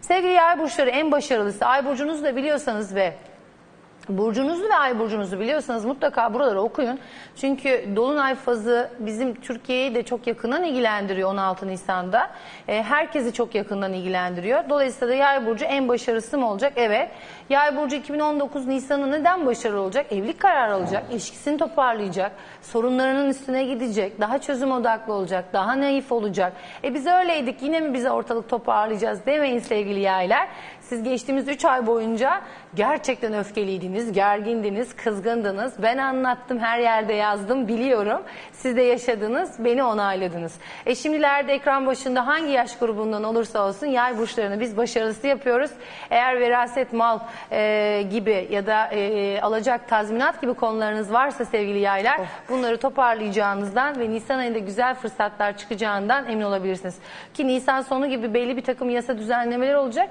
Sevgili yay burçları en başarılısı. Ay burcunuzu da biliyorsanız ve Burcunuzu ve ay burcunuzu biliyorsanız mutlaka buraları okuyun. Çünkü Dolunay fazı bizim Türkiye'yi de çok yakından ilgilendiriyor 16 Nisan'da. E, herkesi çok yakından ilgilendiriyor. Dolayısıyla da yay burcu en başarılısı mı olacak? Evet. Yay burcu 2019 Nisan'ı neden başarılı olacak? Evlilik kararı alacak, ilişkisini toparlayacak, sorunlarının üstüne gidecek, daha çözüm odaklı olacak, daha naif olacak. E biz öyleydik yine mi bize ortalık toparlayacağız demeyin sevgili yaylar. Siz geçtiğimiz 3 ay boyunca gerçekten öfkeliydiniz, gergindiniz, kızgındınız. Ben anlattım, her yerde yazdım, biliyorum. Siz de yaşadınız, beni onayladınız. E şimdilerde ekran başında hangi yaş grubundan olursa olsun yay burçlarını biz başarılısı yapıyoruz. Eğer veraset, mal e, gibi ya da e, alacak tazminat gibi konularınız varsa sevgili yaylar bunları toparlayacağınızdan ve Nisan ayında güzel fırsatlar çıkacağından emin olabilirsiniz. Ki Nisan sonu gibi belli bir takım yasa düzenlemeler olacak.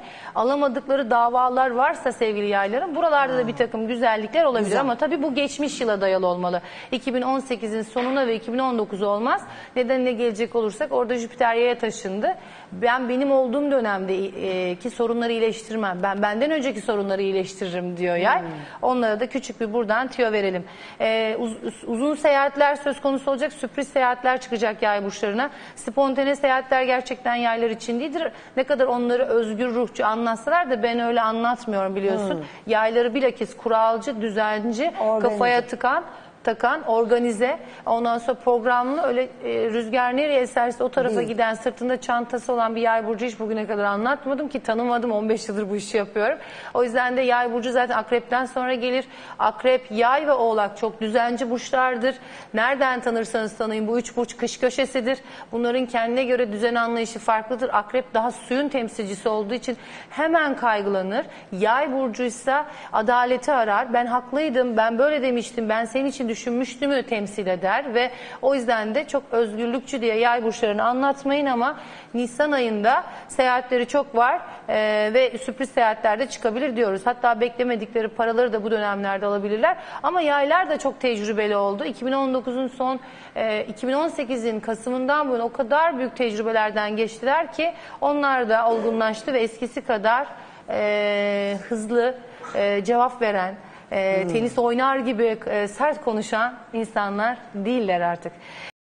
Alamadıkları davalar varsa sevgili yaylarım buralarda da bir takım güzellikler olabilir Güzel. ama tabii bu geçmiş yıla dayalı olmalı. 2018'in sonuna ve 2019 olmaz. Nedenine gelecek olursak orada Jüpiter yaya taşındı. Ben benim olduğum dönemde e, ki sorunları iyileştirmem. Ben benden önceki sorunları iyileştiririm diyor yay. Onlara da küçük bir buradan tüyo verelim. E, uz- uzun seyahatler söz konusu olacak. Sürpriz seyahatler çıkacak yay burçlarına. Spontane seyahatler gerçekten yaylar için değildir. Ne kadar onları özgür ruhçu anlatsalar da ben öyle anlatmıyorum biliyorsun. Yayları bilakis kuralcı, düzenci, Organize. kafaya tıkan takan, organize, ondan sonra programlı öyle e, rüzgar nereye eserse o tarafa Değil. giden sırtında çantası olan bir yay burcu hiç bugüne kadar anlatmadım ki tanımadım 15 yıldır bu işi yapıyorum. O yüzden de yay burcu zaten akrepten sonra gelir. Akrep, yay ve oğlak çok düzenci burçlardır. Nereden tanırsanız tanıyın bu üç burç kış köşesidir. Bunların kendine göre düzen anlayışı farklıdır. Akrep daha suyun temsilcisi olduğu için hemen kaygılanır. Yay burcuysa adaleti arar. Ben haklıydım, ben böyle demiştim, ben senin için düşünmüştümü temsil eder ve o yüzden de çok özgürlükçü diye yay burçlarını anlatmayın ama Nisan ayında seyahatleri çok var eee, ve sürpriz seyahatlerde çıkabilir diyoruz. Hatta beklemedikleri paraları da bu dönemlerde alabilirler. Ama yaylar da çok tecrübeli oldu. 2019'un son eee, 2018'in Kasım'ından bu yana o kadar büyük tecrübelerden geçtiler ki onlar da olgunlaştı ve eskisi kadar eee, hızlı eee, cevap veren, eee, tenis oynar gibi eee, sert konuşan insanlar değiller artık.